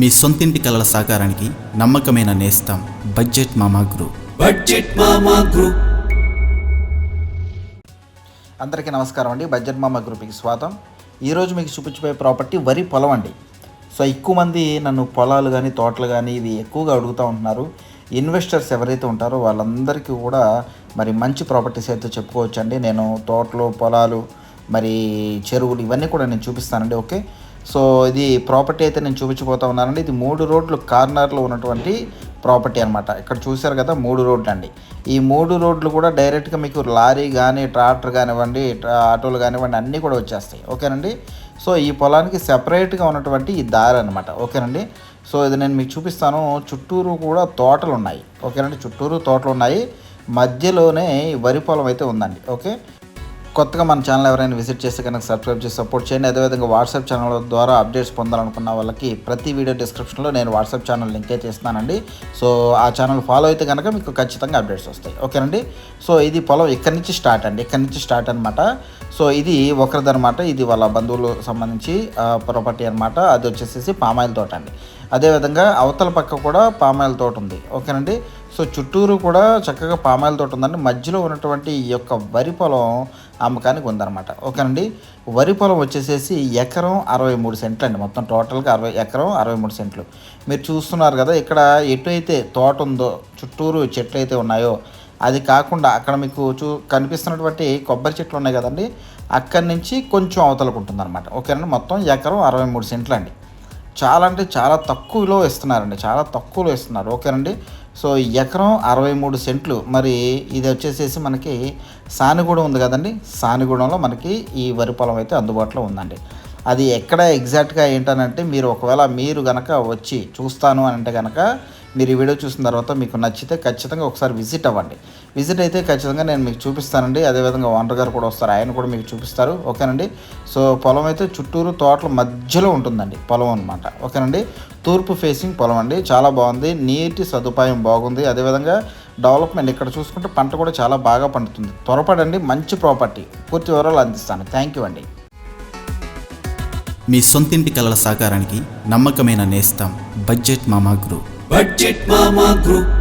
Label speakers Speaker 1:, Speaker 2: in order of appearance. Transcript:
Speaker 1: మీ సొంతింటి కలల సాకారానికి నమ్మకమైన నేస్తం budget Mama group.
Speaker 2: Budget Mama group.
Speaker 3: అందరికీ నమస్కారం అండి. బడ్జెట్ మామ గ్రూప్కి స్వాగతం. ఈరోజు మీకు చూపించబోయే ప్రాపర్టీ వరి పొలం అండి. సో ఎక్కువ మంది నన్ను పొలాలు కానీ తోటలు కానీ ఇవి ఎక్కువగా అడుగుతూ ఉంటున్నారు. ఇన్వెస్టర్స్ ఎవరైతే ఉంటారో వాళ్ళందరికీ కూడా మరి మంచి ప్రాపర్టీస్ అయితే చెప్పుకోవచ్చు అండి నేను తోటలు పొలాలు మరి చెరువులు ఇవన్నీ కూడా నేను చూపిస్తానండి. ఓకే? సో ఇది ప్రాపర్టీ అయితే నేను చూపించిపోతా ఉన్నానండి. ఇది మూడు రోడ్లు కార్నర్లో ఉన్నటువంటి ప్రాపర్టీ అనమాట ఇక్కడ చూశారు కదా మూడు రోడ్లు అండి. ఈ మూడు రోడ్లు కూడా డైరెక్ట్గా మీకు లారీ కానీ ట్రాక్టర్ కానివ్వండి ఆటోలు కానివ్వండి అన్నీ కూడా వచ్చేస్తాయి. ఓకేనండి? సో ఈ పొలానికి సెపరేట్గా ఉన్నటువంటి ఈ దారి అనమాట ఓకేనండి? సో ఇది నేను మీకు చూపిస్తాను. చుట్టూరు కూడా తోటలు ఉన్నాయి ఓకేనండి? చుట్టూరు తోటలు ఉన్నాయి మధ్యలోనే వరి పొలం అయితే ఉందండి. ఓకే? కొత్తగా మన ఛానల్ ఎవరైనా విజిట్ చేస్తే కనుక సబ్స్క్రైబ్ చేసి సపోర్ట్ చేయండి. అదేవిధంగా వాట్సాప్ ఛానల్ ద్వారా అప్డేట్స్ పొందాలనుకున్న వాళ్ళకి ప్రతి వీడియో డిస్క్రిప్షన్లో నేను వాట్సాప్ ఛానల్ లింకే చేస్తానండి సో ఆ ఛానల్ ఫాలో అయితే కనుక మీకు ఖచ్చితంగా అప్డేట్స్ వస్తాయి. ఓకేనండి? సో ఇది పొలం ఇక్కడి నుంచి స్టార్ట్ అండి. ఇక్కడి నుంచి స్టార్ట్ అనమాట సో ఇది ఒకరిదనమాట ఇది వాళ్ళ బంధువులు సంబంధించి ప్రాపర్టీ అనమాట అది వచ్చేసేసి పామాయిల్ తోట అండి. అదేవిధంగా అవతల పక్క కూడా పామాయిల్ తోట ఉంది. ఓకేనండి? సో చుట్టూరు కూడా చక్కగా పామాయిల్ తోట ఉందండి. మధ్యలో ఉన్నటువంటి ఈ యొక్క వరి పొలం అమ్మకానికి ఉందన్నమాట. ఓకేనండి? వరి పొలం వచ్చేసేసి ఎకరం అరవై మూడు సెంట్లు అండి మొత్తం టోటల్గా అరవై ఎకరం అరవై మూడు సెంట్లు. మీరు చూస్తున్నారు కదా ఇక్కడ ఎటువైతే తోట ఉందో చుట్టూరు చెట్లు అయితే ఉన్నాయో అది కాకుండా అక్కడ మీకు చూ కనిపిస్తున్నటువంటి కొబ్బరి చెట్లు ఉన్నాయి కదండి అక్కడి నుంచి కొంచెం అవతలకు ఉంటుందన్నమాట. ఓకేనండి? మొత్తం ఎకరం అరవై మూడు సెంట్లు అండి చాలా అంటే చాలా తక్కువలో ఇస్తున్నారండి చాలా తక్కువలో ఇస్తున్నారు ఓకేనండి? సో ఎకరం అరవై మూడు సెంట్లు. మరి ఇది వచ్చేసేసి మనకి సానిగూడెం ఉంది కదండి? సానిగూడెంలో మనకి ఈ వరి పొలం అయితే అందుబాటులో ఉందండి. అది ఎక్కడ ఎగ్జాక్ట్గా ఏంటనంటే మీరు ఒకవేళ మీరు గనక వచ్చి చూస్తాను అని అంటే కనుక మీరు ఈ వీడియో చూసిన తర్వాత మీకు నచ్చితే ఖచ్చితంగా ఒకసారి విజిట్ అవ్వండి. విజిట్ అయితే ఖచ్చితంగా నేను మీకు చూపిస్తానండి. అదేవిధంగా ఓనర్ గారు కూడా వస్తారు. ఆయన కూడా మీకు చూపిస్తారు. ఓకేనండి? సో పొలం అయితే చుట్టూరు తోటల మధ్యలో ఉంటుందండి. పొలం అనమాట ఓకేనండి? తూర్పు ఫేసింగ్ పొలం అండి. చాలా బాగుంది. నీటి సదుపాయం బాగుంది. అదేవిధంగా డెవలప్మెంట్ ఇక్కడ చూసుకుంటే పంట కూడా చాలా బాగా పండుతుంది. త్వరపడండి. మంచి ప్రాపర్టీ పూర్తి వివరాలు అందిస్తాను. థ్యాంక్ యూ అండి.
Speaker 1: మీ సొంతింటి కలల సహకారానికి నమ్మకమైన నేస్తం budget Mama group.
Speaker 2: Budget Mama group